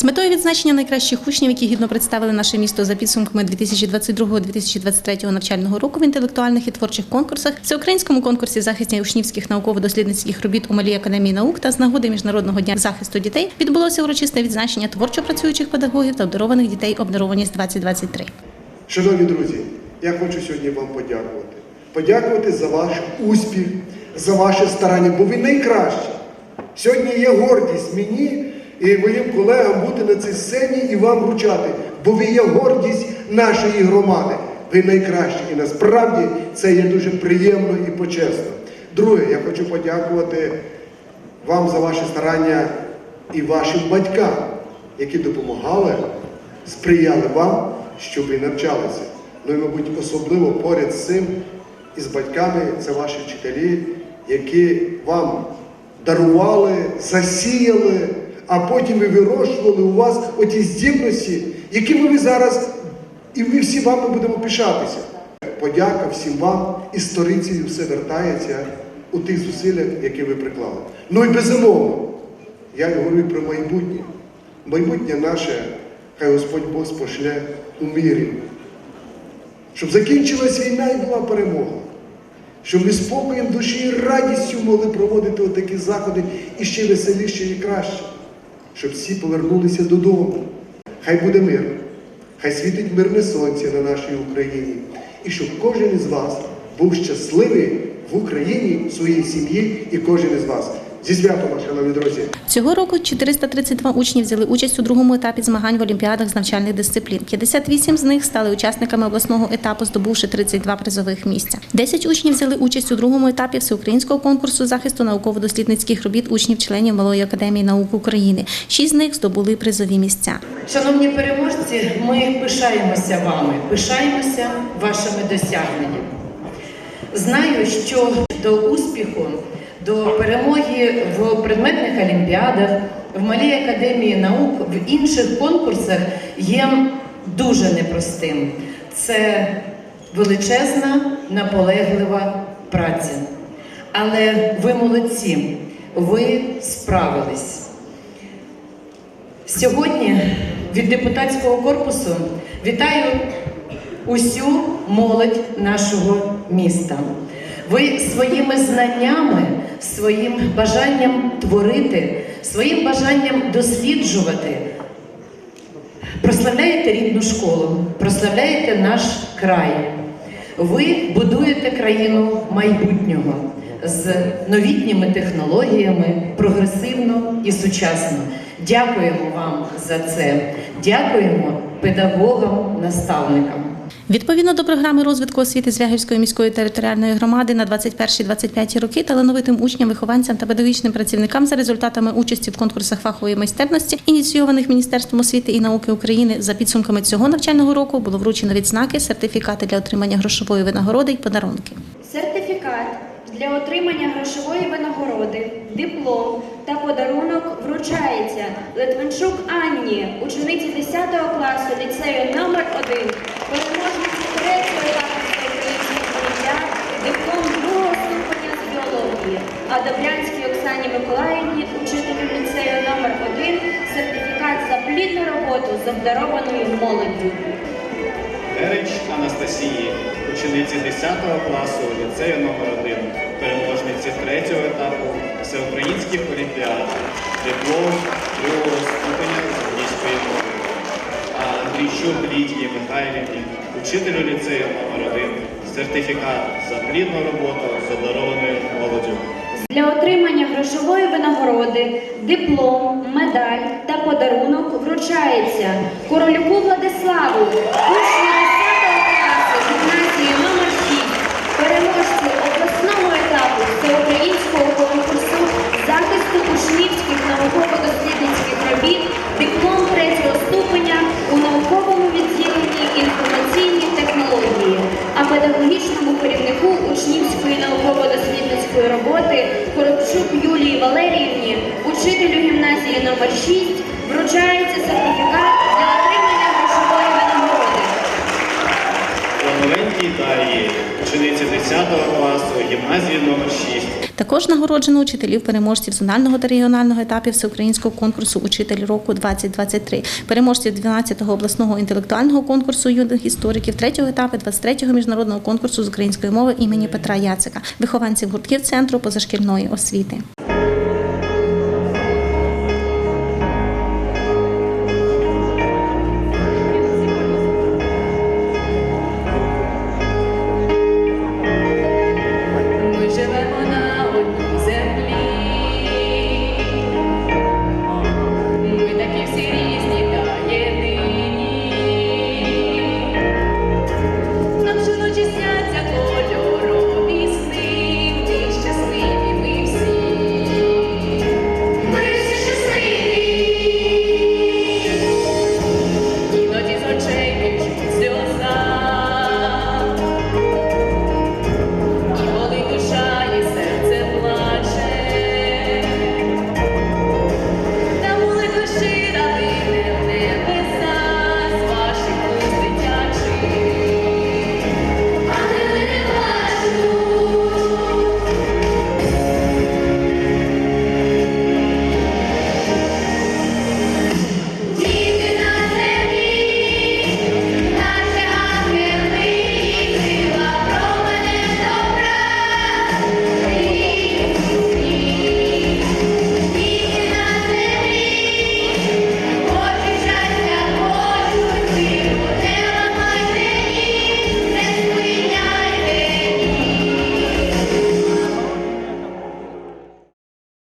З метою відзначення найкращих учнів, які гідно представили наше місто за підсумками 2022-2023 навчального року в інтелектуальних і творчих конкурсах, всеукраїнському конкурсі захистів учнівських науково-дослідницьких робіт у Малій академії наук та з нагоди міжнародного дня захисту дітей відбулося урочисте відзначення творчо працюючих педагогів та обдарованих дітей обдарованість 2023 Шановні друзі, я хочу сьогодні вам подякувати. Подякувати за ваш успіх, за ваше старання, бо ви найкращі. Сьогодні є гордість мені і моїм колегам бути на цій сцені і вам вручати, бо ви є гордість нашої громади. Ви найкращі. І насправді це є дуже приємно і почесно. Друге, я хочу подякувати вам за ваше старання і вашим батькам, які допомагали, сприяли вам, щоб ви навчалися. Ну і, мабуть, особливо поряд з цим із батьками це ваші вчителі, які вам дарували, засіяли, а потім ви вирощували у вас оті здібності, якими ви зараз, і ми всі вами будемо пишатися. Подяка всім вам, і сторицею все вертається у тих зусиллях, які ви приклали. Ну і безумовно, я говорю про майбутнє. Майбутнє наше, хай Господь Бог пошле у мірі. Щоб закінчилась війна і була перемога. Щоб ми спокоєм душі і радістю могли проводити отакі заходи і ще веселіше і краще. Щоб всі повернулися додому. Хай буде мир, хай світить мирне сонце на нашій Україні. І щоб кожен із вас був щасливий в Україні, в своїй сім'ї і кожен із вас. Зі святом, шановні друзі! Цього року 432 учні взяли участь у другому етапі змагань в олімпіадах з навчальних дисциплін. 58 з них стали учасниками обласного етапу, здобувши 32 призових місця. 10 учнів взяли участь у другому етапі всеукраїнського конкурсу захисту науково-дослідницьких робіт учнів-членів Малої академії наук України. Шість з них здобули призові місця. Шановні переможці, ми пишаємося вами, пишаємося вашими досягненнями. Знаю, що до успіху, до перемоги в предметних олімпіадах, в Малій академії наук, в інших конкурсах є дуже непростим. Це величезна, наполеглива праця. Але ви молодці, ви справились. Сьогодні від депутатського корпусу вітаю усю молодь нашого міста. Ви своїми знаннями, своїм бажанням творити, своїм бажанням досліджувати прославляєте рідну школу, прославляєте наш край. Ви будуєте країну майбутнього з новітніми технологіями, прогресивно і сучасно. Дякуємо вам за це. Дякуємо педагогам, наставникам. Відповідно до програми розвитку освіти Звягівської міської територіальної громади на 21-25 роки талановитим учням, вихованцям та педагогічним працівникам за результатами участі в конкурсах фахової майстерності, ініційованих Міністерством освіти і науки України, за підсумками цього навчального року було вручено відзнаки, сертифікати для отримання грошової винагороди й подарунки. Сертифікат для отримання грошової винагороди, диплом та подарунок вручається Литвинчук Анні, учениці 10 класу ліцею номер 1 роботу з обдарованою молоддю. Дерич Анастасії, учениці 10 класу ліцею номер 1 переможниці 3 етапу всеукраїнських олімпіад, диплом другого ступеня англійської мови. А Андрійчук Лідії Михайлівні, учителю ліцею номер 1 сертифікат за плідну роботу з обдарованою молоддю. Для отримання грошової винагороди, диплом, медаль та подарунок вручається Королюку Владиславу, учню 10 класу гімназії номер 6 переможцю обласного етапу всеукраїнського конкурсу захисту учнівських науково-дослідницьких робіт, диплом третього ступеня у науковому відділенні інформаційні технології, а педагогічному керівнику учнівської науково-дослідницької роботи Коробчук Юлії Валеріївні, учителю гімназії номер 6 вручається сертифікат для отримання грошової винагороди. Новенькій учениці 10 класу гімназії номер 6 Також нагороджено учителів переможців зонального та регіонального етапів всеукраїнського конкурсу Учитель року 2023 переможців 12-го обласного інтелектуального конкурсу юних істориків, 3-го етапу 23-го міжнародного конкурсу з української мови імені Петра Яцика, вихованців гуртків центру позашкільної освіти.